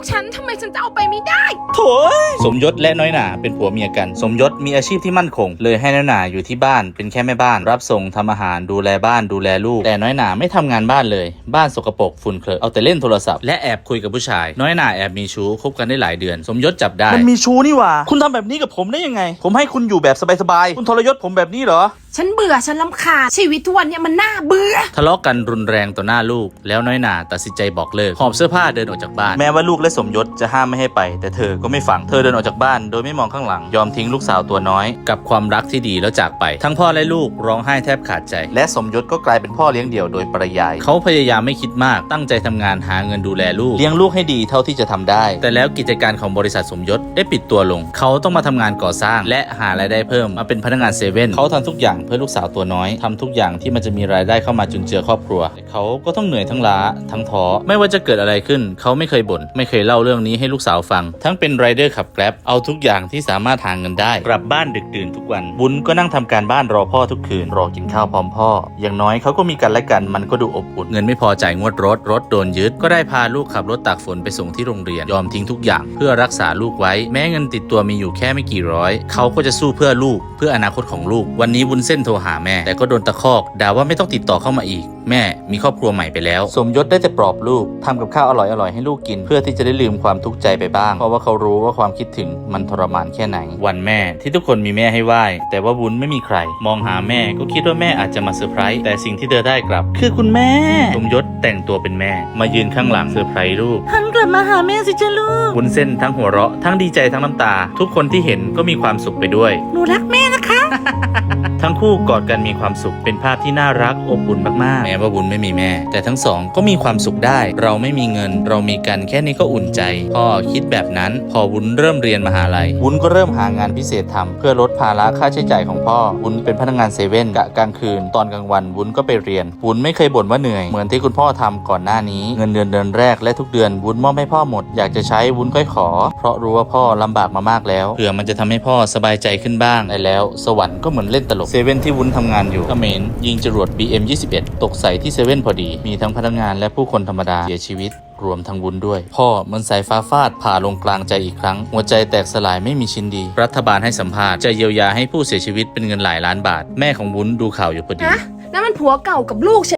กฉันทำไมฉันจะเอาไปไม่ได้ โถยสมยศและน้อยหนาเป็นผัวเมียกัน สมยศมีอาชีพที่มั่นคง เลยให้น้อยหนาอยู่ที่บ้านเป็นแค่แม่บ้าน รับส่งทำอาหารดูแลบ้านดูแลลูก แต่น้อยหนาไม่ทำงานบ้านเลย บ้านสกปรกฝุ่นเคลอะเอาแต่เล่นโทรศัพท์และแอบคุยกับผู้ชาย น้อยหนาแอบมีชู้คบกันได้หลายเดือน สมยศจับได้ มันมีชู้นี่หว่า คุณทำแบบนี้กับผมได้ยังไง ผมให้คุณอยู่แบบสบายๆ คุณทรยศผมแบบนี้เหรอฉันเบื่อฉันลำคาญชีวิตทุกวันเนี่ยมันน่าเบื่อ ทะเลาะกันรุนแรงต่อหน้าลูก แล้วน้อยหนาตัดสินใจบอกเลิกหอบเสื้อผ้าเดินออกจากบ้าน แม้ว่าลูกและสมยศจะห้ามไม่ให้ไป แต่เธอก็ไม่ฟังเธอเดินออกจากบ้าน โดยไม่มองข้างหลังยอมทิ้งลูกสาวตัวน้อย กับความรักที่ดีแล้วจากไป ทั้งพ่อและลูกร้องไห้แทบขาดใจ และสมยศก็กลายเป็นพ่อเลี้ยงเดี่ยวโดยปริยายเขาพยายามไม่คิดมากตั้งใจทำงานหาเงินดูแลลูกเลี้ยงลูกให้ดีเท่าที่จะทำได้ แต่แล้วกิจการของบริษัทสมยศได้ปิดตัวลง เขาต้องมาทำงานก่อสร้าง และหารายได้เพิ่มมาเป็นพนักงานเซเว่นเขาทำทุกอย่างเพื่อลูกสาวตัวน้อยทำทุกอย่างที่มันจะมีรายได้เข้ามาจุนเจือครอบครัวเขาก็ต้องเหนื่อยทั้งล้าทั้งท้อไม่ว่าจะเกิดอะไรขึ้น เขาไม่เคยบ่นไม่เคยเล่าเรื่องนี้ให้ลูกสาวฟัง ทั้งเป็นไรเดอร์ขับแกร็บเอาทุกอย่างที่สามารถหาเงินได้ กลับบ้านดึกดื่นทุกวัน บุญก็นั่งทำการบ้านรอพ่อทุกคืน รอกินข้าวพร้อมพ่อ อย่างน้อยเขาก็มีกันและกันมันก็ดูอบอุ่นเงินไม่พอจ่ายงวดรถรถโดนยึดก็ได้พาลูกขับรถตากฝนไปส่งที่โรงเรียนยอมทิ้งทุกอย่าง เพื่อรักษาลูกไว้ แม้เงินติดตัวมีอยู่แค่ไม่กี่ร้อย เขาก็จะสู้เพื่อลูก เพื่ออนาคตของลูก วันนี้วุ้นเส้นโทรหาแม่ แต่ก็โดนตะคอกด่าว่าไม่ต้องติดต่อเข้ามาอีกแม่มีครอบครัวใหม่ไปแล้ว สมยศได้แต่ปลอบลูกทำกับข้าวอร่อยๆให้ลูกกิน เพื่อที่จะได้ลืมความทุกข์ใจไปบ้าง เพราะว่าเขารู้ว่าความคิดถึงมันทรมานแค่ไหน วันแม่ที่ทุกคนมีแม่ให้ไหว้แต่ว่าวุ้นไม่มีใคร มองหาแม่ก็คิดว่าแม่อาจจะมาเซอร์ไพรส์แต่สิ่งที่เธอได้กลับ คือคุณแม่ สมยศแต่งตัวเป็นแม่ มายืนข้างหลังเซอร์ไพรส์ลูกหันกลับมาหาแม่สิจ้าลูกวุ้นเส้นทั้งหัวเราะทั้งดีใจทั้งน้ำตา ทุกคนที่เห็นก็มีความสุขไปด้วยหนูรักแม่นะคะ ทั้งคู่กอดกันมีความสุขเป็นภาพที่น่ารักอบอุ่นมากๆ แม้ว่าวุ้นไม่มีแม่ แต่ทั้งสองก็มีความสุขได้ เราไม่มีเงิน เรามีกันแค่นี้ก็อุ่นใจพ่อคิดแบบนั้น พอวุ้นเริ่มเรียนมหาลัย วุ้นก็เริ่มหางานพิเศษทำเพื่อลดภาระค่าใช้จ่ายของพ่อ วุ้นเป็นพนักงานเซเว่นกะกลางคืน ตอนกลางวันวุ้นก็ไปเรียน วุ้นไม่เคยบ่นว่าเหนื่อย เหมือนที่คุณพ่อทำก่อนหน้านี้ เงินเดือนเดือนแรกและทุกเดือนวุ้นมอบให้พ่อหมด อยากจะใช้วุ้นค่อยขอ เพราะรู้ว่าพ่อลำบากมามากแล้ว เผื่อมันจะทำให้พ่อสบายใจขึ้นบ้างได้แล้ว สวรรค์ก็เหมือนเล่นตลกเซเว่นที่วุ้นทำงานอยู่เขมรยิงจรวด BM 21 ตกใส่ที่เซเว่นพอดี มีทั้งพนักงานและผู้คนธรรมดาเสียชีวิตรวมทั้งวุ้นด้วย พ่อเหมันสายฟ้าฟาดผ่าลงกลางใจอีกครั้ง หัวใจแตกสลายไม่มีชิ้นดี รัฐบาลให้สัมภาษณ์จะเยียวยาให้ผู้เสียชีวิตเป็นเงินหลายล้านบาท แม่ของวุ้นดูข่าวอยู่พอดีฮะนั่นมันผัวเก่ากับลูกฉัน